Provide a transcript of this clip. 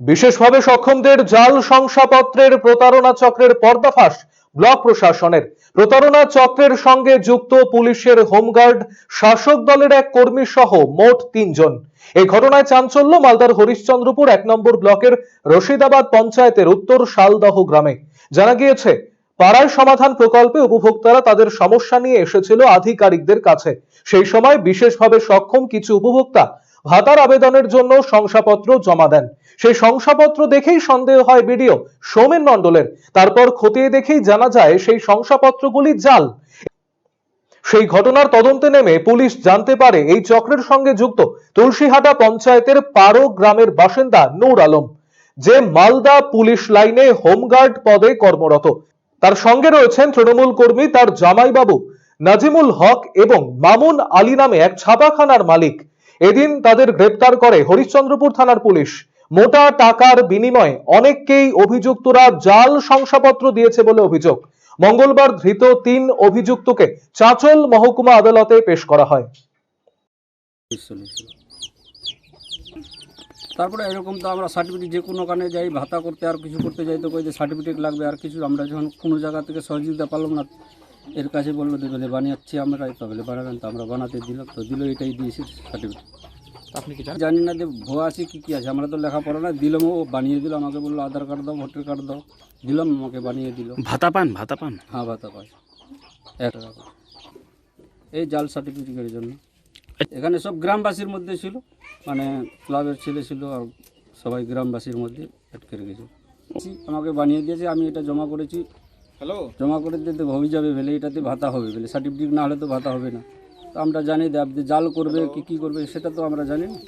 বিশেষভাবে সক্ষমদের জাল শংসাপত্রের প্রতারণা চক্রের পর্দাফাশ ব্লক প্রশাসনের। প্রতারণা চক্রের সঙ্গে যুক্ত পুলিশের হোমগার্ড, শাসক দলের এক কর্মী সহ মোট তিনজন। এই ঘটনায় চাঞ্চল্য, মালদার হরিশ্চন্দ্রপুর এক নম্বর ব্লকের রশিদাবাদ পঞ্চায়েতের উত্তর শালদহ গ্রামে। জানা গিয়েছে, পাড়ায় সমাধান প্রকল্পে উপভোক্তারা তাদের সমস্যা নিয়ে এসেছিল আধিকারিকদের কাছে। সেই সময় বিশেষভাবে সক্ষম কিছু উপভোক্তা ভাতার আবেদনের জন্য শংসাপত্র জমা দেন। সেই শংসাপত্র দেখেই সন্দেহ হয় বিডিও সৌমেন মণ্ডলের। তারপর খতিয়ে দেখেই জানা যায় সেই শংসাপত্রগুলি জাল। সেই ঘটনার তদন্তে নেমে পুলিশ জানতে পারে এই চক্রের সঙ্গে যুক্ত তুলসীহাটা পঞ্চায়েতের পারো গ্রামের বাসিন্দা নূর আলম, যে মালদা পুলিশ লাইনে হোমগার্ড পদে কর্মরত। তার সঙ্গে রয়েছেন তৃণমূল কর্মী তার জামাইবাবু, নাজিমুল হক এবং মামুন আলী নামে এক ছাপাখানার মালিক। এদিন তাদের গ্রেপ্তার করে হরিশ্চন্দ্রপুর থানার পুলিশ। মোটা টাকার বিনিময়ে অনেককেই অভিযুক্তরা জাল শংসাপত্র দিয়েছে বলে অভিযোগ। মঙ্গলবার ধৃত তিন অভিযুক্তকে চাঁচল মহকুমা আদালতে পেশ করা হয়। তারপরে এরকম তো আমরা সার্টিফিকেট যে কোনো কানে যাই, ভাতা করতে আর কিছু করতে যাই, তো কই যে সার্টিফিকেট লাগবে আর কিছু? আমরা যখন কোনো জায়গা থেকে সহযোগিতা পারলাম না এর কাছে বলল যে বলে বানিয়েছি আমরা বলে বানাবেন তো আমরা বানাতে দিলাম তো দিল এটাই দিয়েছি সার্টিফিকেট আপনি কি জানেন? জানি না যে ভুয়া আছে কি কী আছে আমরা তো লেখাপড়া না দিলাম ও বানিয়ে দিল আমাকে বলল আধার কার্ড দাও ভোটার কার্ড দাও। দিলাম আমাকে বানিয়ে দিল। ভাতা পান ভাতা পান? হ্যাঁ ভাতা পাই। এক টাকা এই জাল সার্টিফিকেটের জন্য। এখানে সব গ্রামবাসীর মধ্যে ছিল মানে ক্লাবের ছেলে ছিল আর সবাই গ্রামবাসীর মধ্যে আটকে রেখেছে আমাকে বানিয়ে দিয়েছে আমি এটা জমা করেছি। জমা করে দিতে হয়ে যাবে বলে, এটাতে ভাতা হবে বলে। সার্টিফিকেট না হলে তো ভাতা হবে না। তো আমরা জানি যে জাল করবে, কি কি করবে, সেটা তো আমরা জানি না।